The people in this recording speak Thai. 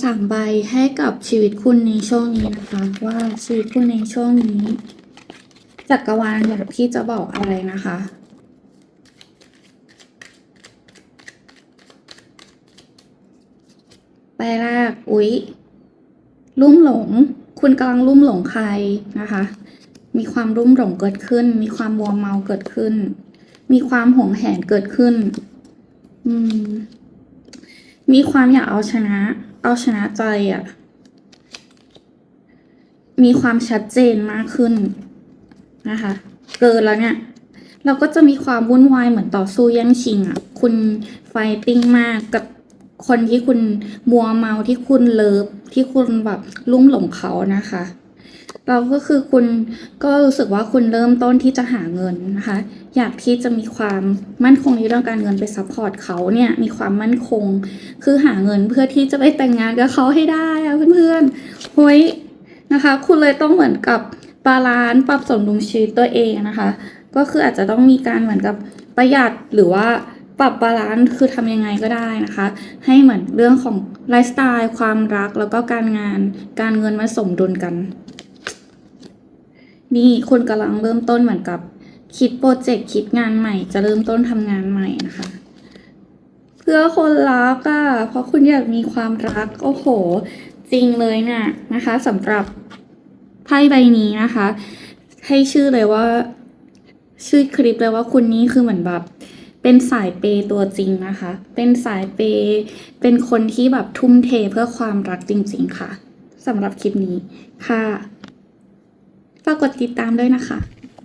สามใบให้กับชีวิตคุณในช่วงนี้นะคะ ว่าชีวิตคุณในช่วงนี้จักรวาลอยากที่จะบอกอะไรนะคะใบแรกอุ๊ยลุ่มหลง คุณกำลังลุ่มหลงใครนะคะ มีความรุ่มหลงเกิดขึ้น มีความมัวเมาเกิดขึ้น มีความหวงแหนเกิดขึ้น อืมมีความอยากเอาชนะ เอาชนะใจอะ่ะ มีความชัดเจนมากขึ้นนะคะ เกินแล้วเนี่ย เราก็จะมีความวุ่นวายเหมือนต่อสู้แย่งชิงอะ่ะ คุณไฟติ้งมากกับคนที่คุณมัวเมาที่คุณเลิฟที่คุณแบบลุ่มหลงเขานะคะ เราก็คือคุณก็รู้สึกว่าคุณเริ่มต้นที่จะหาเงินนะคะ อยากที่จะมีความมั่นคงในเรื่องการเงินไปซัพพอร์ตเขาเนี่ยมีความมั่นคง คือหาเงินเพื่อที่จะไปแต่งงานกับเขาให้ได้อะเพื่อนๆเฮ้ยนะคะ คุณเลยต้องเหมือนกับบาลานซ์ปรับสมดุลชีวิตตัวเองนะคะ ก็คืออาจจะต้องมีการเหมือนกับประหยัดหรือว่าปรับบาลานซ์คือทำยังไงก็ได้นะคะ ให้เหมือนเรื่องของไลฟ์สไตล์ความรักแล้วก็การงานการเงินมาสมดุลกัน นี่คุณกำลังเริ่มต้นเหมือนกับ คิดโปรเจกต์คิดงานใหม่ จะเริ่มต้นทำงานใหม่นะคะ เพื่อคนรักอะ่ะเพราะคุณอยากมีความรักโอ้โห จริงเลยเนี่ยนะคะสำหรับไพ่ใบนี้นะคะ ให้ชื่อเลยว่า ชื่อคลิปเลยว่าคุณนี่คือเหมือนแบบเป็นสายเปย์ตัวจริงนะคะ เป็นสายเปย์เป็นคนที่แบบทุ่มเทเพื่อความรักจริง ๆ ค่ะสำหรับคลิปนี้ค่ะ ฝากกดติดตามด้วยนะคะ